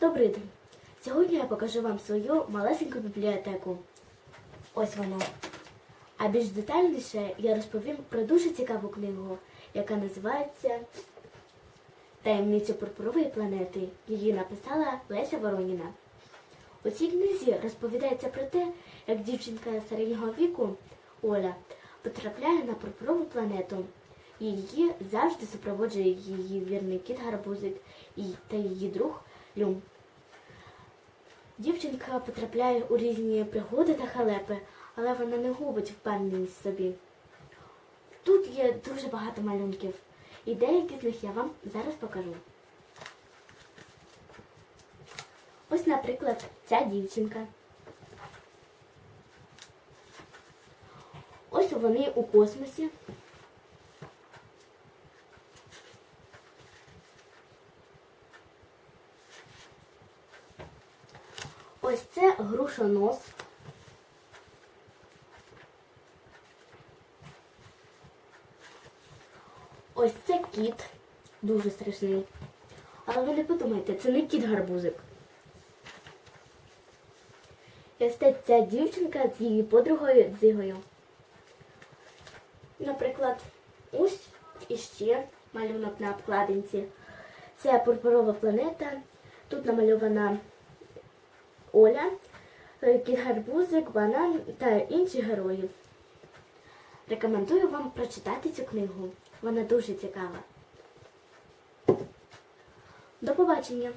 Добрий день! Сьогодні я покажу вам свою малесеньку бібліотеку. Ось вона. А більш детальніше я розповім про дуже цікаву книгу, яка називається Таємниця пурпурової планети. Її написала Леся Вороніна. У цій книзі розповідається про те, як дівчинка середнього віку Оля потрапляє на пурпурову планету. Її завжди супроводжує її вірний кіт Гарбузик та її друг Люм. Дівчинка потрапляє у різні пригоди та халепи, але вона не губить впевненість собі. Тут є дуже багато малюнків, і деякі з них я вам зараз покажу. Ось, наприклад, ця дівчинка. Ось вони у космосі. Ось це грушонос. Ось це кіт. Дуже страшний. Але ви не подумайте, це не кіт гарбузик. І ось ця дівчинка з її подругою дзигою. Наприклад, ось іще малюнок на обкладинці. Це пурпурова планета. Тут намальована Оля, е, кіт гарбузик, банан та інші герої. Рекомендую вам прочитати цю книгу. Вона дуже цікава. До побачення!